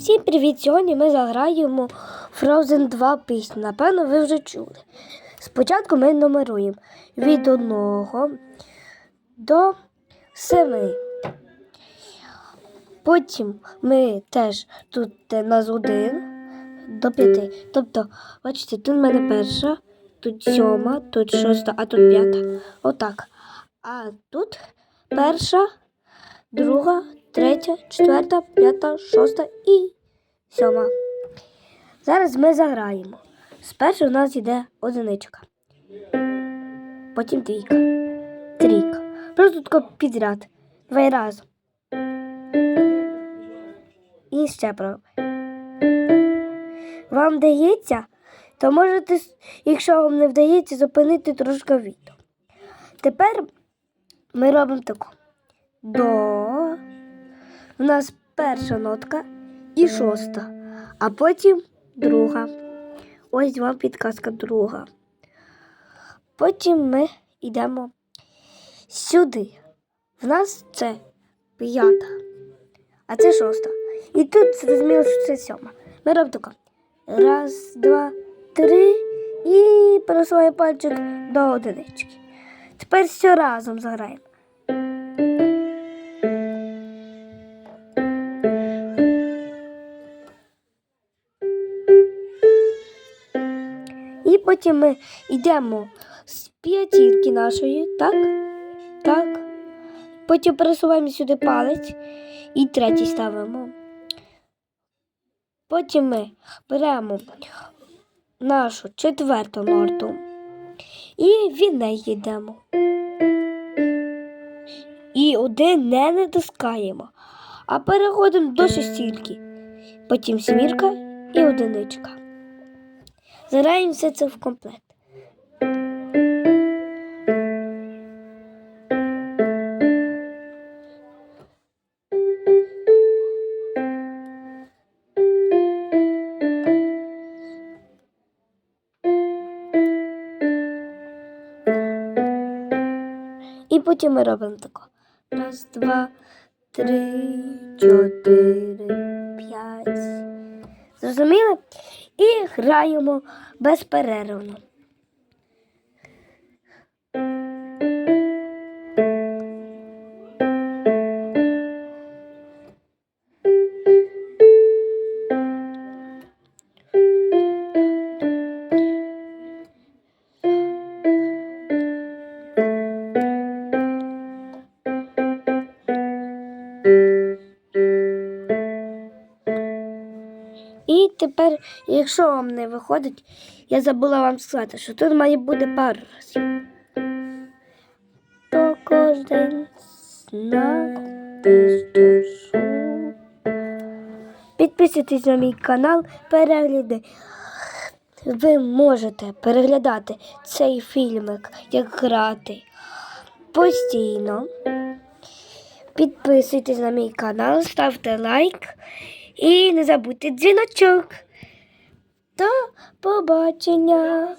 Всім привіт! Сьогодні ми заграємо Frozen 2 пісню. Напевно, ви вже чули. Спочатку ми нумеруємо від 1 до 7. Потім ми теж тут де нас 1 до 5. Тобто, бачите, тут в мене перша, тут сьома, тут шоста, а тут п'ята. Отак. А тут перша, друга, третя, четверта, п'ята, шоста і сьома. Зараз ми заграємо. Спершу у нас йде одиничка. Потім двійка. Трійка. Просто тако підряд. Два разом. І ще право. Вам вдається, то можете, якщо вам не вдається, зупинити трошки відео. Тепер ми робимо таку. До. У нас перша нотка і шоста, а потім друга. Ось вам підказка друга. Потім ми йдемо сюди. В нас це п'ята, а це шоста. І тут зрозуміло, що це сьома. Ми робимо тако. Раз, два, три і просуваю пальчик до одинички. Тепер все разом заграємо. І потім ми йдемо з п'ятірки нашої, так? Так. Потім пересуваємо сюди палець і третій ставимо. Потім ми беремо нашу четверту ноту і від неї йдемо. І один не натискаємо, а переходимо до шестірки. Потім сімірка і одиничка. Заграємо все це в комплект. І потім ми робимо тако. Раз, два, три, чотири, п'ять. Зрозуміли? І граємо безперервно. Тепер, якщо вам не виходить, я забула вам сказати, що тут має бути пару разів. То кожен знак. Підписуйтесь на мій канал, перегляди. Ви можете переглядати цей фільмик, як грати постійно. Підписуйтесь на мій канал, ставте лайк і не забудьте дзвіночок. До побачення!